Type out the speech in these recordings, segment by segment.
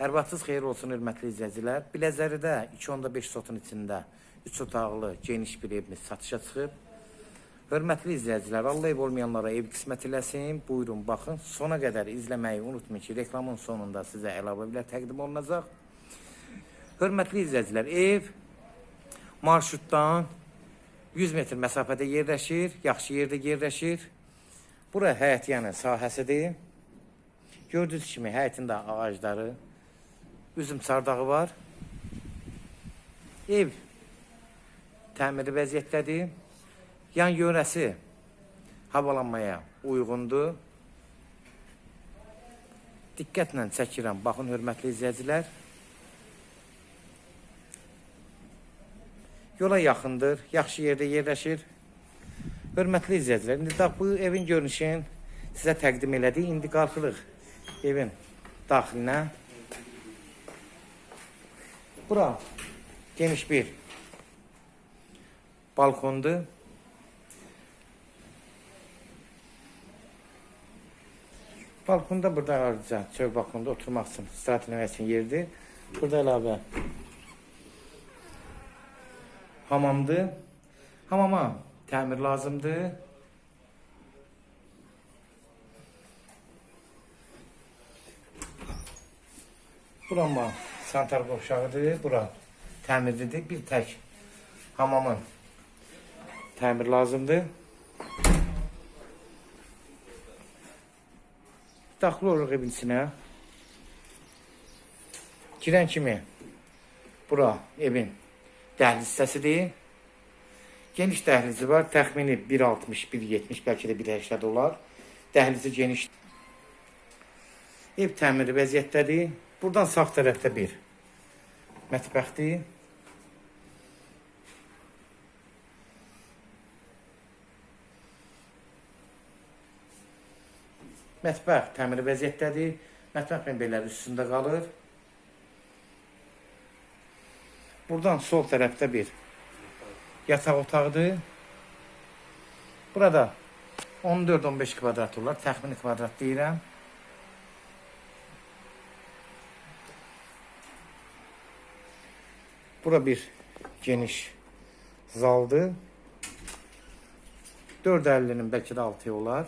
Hər vaxtınız xeyir olsun hörmətli izləyicilər. Biləcəridə 2.5 sotun içində 3 otaqlı geniş bir evimiz satışa çıxıb. Hörmətli izləyicilər, Allah ev olmayanlara ev qismət eləsin. Buyurun, baxın. Sona qədər izləməyi unutmayın ki, reklamın sonunda sizə əlavələr təqdim olunacaq. Hörmətli izləyicilər, ev marşrutdan 100 metr məsafədə yerləşir, yaxşı yerdə yerləşir. Bura həyətyanı sahəsidir. Gördüyünüz kimi həyətində ağacları, üzüm sardağı var. Ev təmiri vəziyyətdədir. Yan yörəsi havalanmaya uyğundur. Diqqətlə çəkirəm. Baxın hörmətli izləyicilər. Yola yaxındır, yaxşı yerdə yerləşir. Hörmətli izləyicilər, indi də bu evin görünüşünü sizə təqdim elədik. İndi qalxırıq evin daxilinə. Bura geniş bir balkondur. Balkonda burada ayrıca çöl balkonda oturmaq üçün, istirahat üçün yerdir. Burada əlavə hamamdır. Hamama təmir lazımdır. Buranma santar qovşağıdır. Bura təmirlidir. Bir tək hamamın təmir lazımdır. Daxil oluruq evin içinə. Girən kimi bura evin dəhliz hissəsidir. Geniş dəhlizi var. Təxmini 1.60, 1.70, bəlkə də 1.80 olar. Dəhlizi geniş. Ev təmiri vəziyyətdədir. Buradan sağ tərəfdə bir mətbəxdir. Mətbəx təmiri vəziyyətdədir. Mətbəx mebelləri üstündə qalır. Buradan sol tərəfdə bir yataq otağıdır. Burada 14-15 kvadrat olar. Təxmini kvadrat deyirəm. Bura bir geniş zaldır. 4.50'nin belki de 6 olar.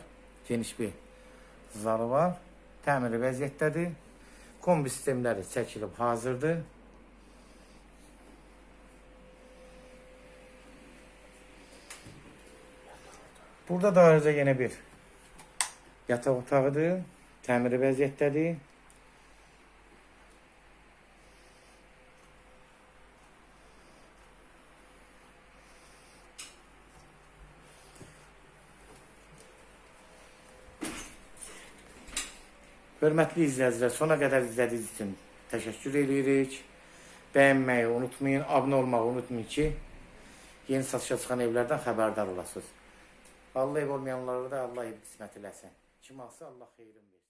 Geniş bir zalı var. Təmiri vəziyyətdədir. Kombi sistemləri çəkilib hazırdır. Burada da ayrıca yine bir yatak otağıdır. Təmiri vəziyyətdədir. Hörmətli izləyicilər, sona qədər izlədiyiniz üçün təşəkkür edirik. Bəyənməyi unutmayın, abunə olmağı unutmayın ki, yeni satışa çıxan evlərdən xəbərdar olasınız. Allah ev olmayanlara da Allah ev qismət eləsin. Kim alsa Allah xeyrin verir.